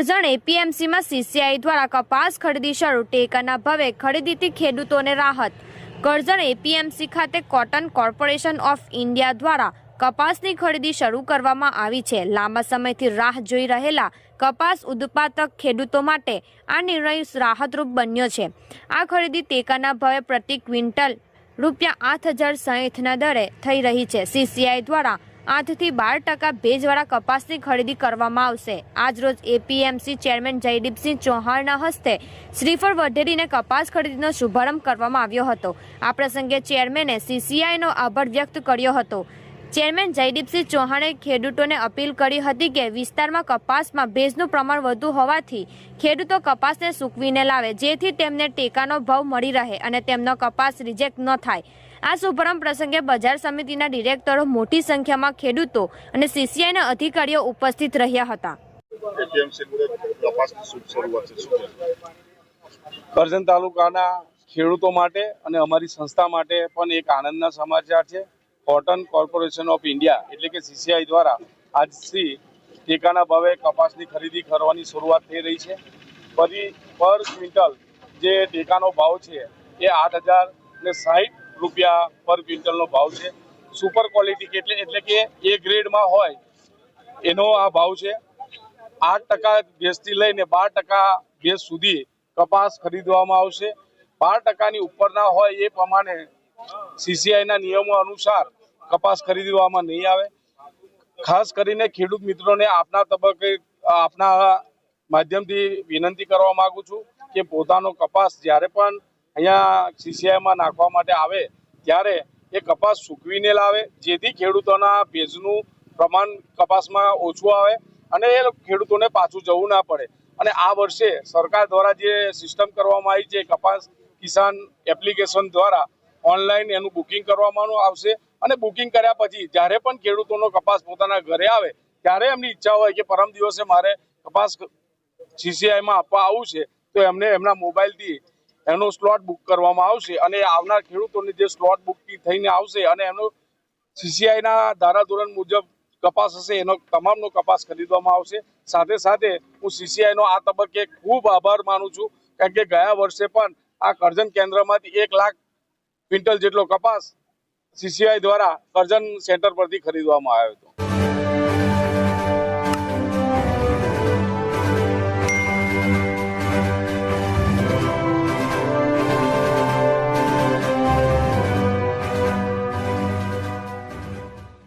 Karjan એપીએમસીમાં CCI દ્વારા કપાસ ખરીદી શરૂ. ટેકાના ભાવે ખરીદીથી ખેડૂતોને રાહત. કરજણ એપીએમસી ખાતે કોટન કોર્પોરેશન ઓફ ઇન્ડિયા દ્વારા કપાસની ખરીદી શરૂ કરવામાં આવી છે. લાંબા સમયથી રાહ જોઈ રહેલા કપાસ ઉત્પાદક ખેડૂતો માટે આ નિર્ણય રાહતરૂપ બન્યો છે. આ ખરીદી ટેકાના ભાવે પ્રતિ ક્વિન્ટલ રૂપિયા આઠ હજાર સાહીઠના દરે થઈ રહી છે. સીસીઆઈ દ્વારા આઠથી બાર ટકા ભેજવાળા કપાસની ખરીદી કરવામાં આવશે. આજરોજ એપીએમસી ચેરમેન જયદીપસિંહ ચૌહાણના હસ્તે શ્રીફળ વઢેરીને કપાસ ખરીદીનો શુભારંભ કરવામાં આવ્યો હતો. આ પ્રસંગે ચેરમેને સીસીઆઈનો આભાર વ્યક્ત કર્યો હતો. ચેરમેન જયદીપસિંહ ચૌહાણે ખેડૂતોને અપીલ કરી હતી કે વિસ્તારમાં કપાસમાં ભેજનું પ્રમાણ વધુ હોવાથી ખેડૂતો કપાસને સૂકવીને લાવે, જેથી તેમને ટેકાનો ભાવ મળી રહે અને તેમનો કપાસ રિજેક્ટ ન થાય આ શુભારંભ પ્રસંગે બજાર સમિતિના ડિરેક્ટરો મોટી સંખ્યામાં ખેડૂતો અને સીસીઆઈના અધિકારીઓ ઉપસ્થિત રહ્યા હતા? કરજણ તાલુકાના ખેડૂતો માટે અને અમારી સંસ્થા માટે પણ એક આનંદના સમાચાર છે કોટન કોર્પોરેશન ઓફ ઇન્ડિયા એટલે કે સીસીઆઈ દ્વારા આજથી ટેકાના ભાવે કપાસની ખરીદી કરવાની શરૂઆત થઈ રહી છે. ફરી પર ક્વિન્ટલ જે ટેકાનો ભાવ છે એ આઠ હજાર ને સાહીઠ રૂપિયા પર ક્વિન્ટલનો ભાવ છે. સુપર ક્વોલિટી એટલે એટલે કે એ ગ્રેડમાં હોય એનો આ ભાવ છે. આઠ ટકા ભેસથી લઈને બાર ટકા ભેસ સુધી કપાસ ખરીદવામાં આવશે. બાર ટકાની ઉપરના હોય એ પ્રમાણે સીસીઆઈના નિયમો અનુસાર કપાસ ખરીદવામાં નહીં આવે. ખાસ કરીને ખેડૂત મિત્રોને આપના તબક્કે, આપના માધ્યમથી વિનંતી કરવા માંગુ છું કે પોતાનો કપાસ જ્યારે પણ અહીંયા સીસીઆઈમાં નાખવા માટે આવે, ત્યારે એ કપાસ સૂકવીને લાવે, જેથી ખેડૂતોના ભેજનું પ્રમાણ કપાસમાં ઓછું આવે અને એ ખેડૂતોને પાછું જવું ના પડે. અને આ વર્ષે સરકાર દ્વારા જે સિસ્ટમ કરવામાં આવી છે, કપાસ કિસાન એપ્લિકેશન દ્વારા ઓનલાઈન એનું બુકિંગ કરવામાં આવશે. અને બુકિંગ કર્યા પછી, જ્યારે પણ ખેડૂતોનો કપાસ પોતાના ઘરે આવે, ત્યારે એમની ઈચ્છા હોય કે પરમ દિવસે મારે કપાસ સીસીઆઈમાં આપવા આવવું છે, તો એમને એમના મોબાઈલથી એનો સ્લોટ બુક કરવામાં આવશે. અને આવનાર ખેડૂતોને જે સ્લોટ બુક થઈને આવશે અને એનો સીસીઆઈના ધારાધોરણ મુજબ કપાસ હશે, એનો તમામનો કપાસ ખરીદવામાં આવશે. સાથે સાથે હું સીસીઆઈનો આ તબક્કે ખૂબ આભાર માનું છું, કારણ કે ગયા વર્ષે પણ આ કરજણ કેન્દ્રમાંથી એક લાખ ક્વિન્ટલ જેટલો કપાસ સીસીઆઈ દ્વારા સર્જન સેન્ટર પરથી ખરીદવામાં આવ્યો હતો.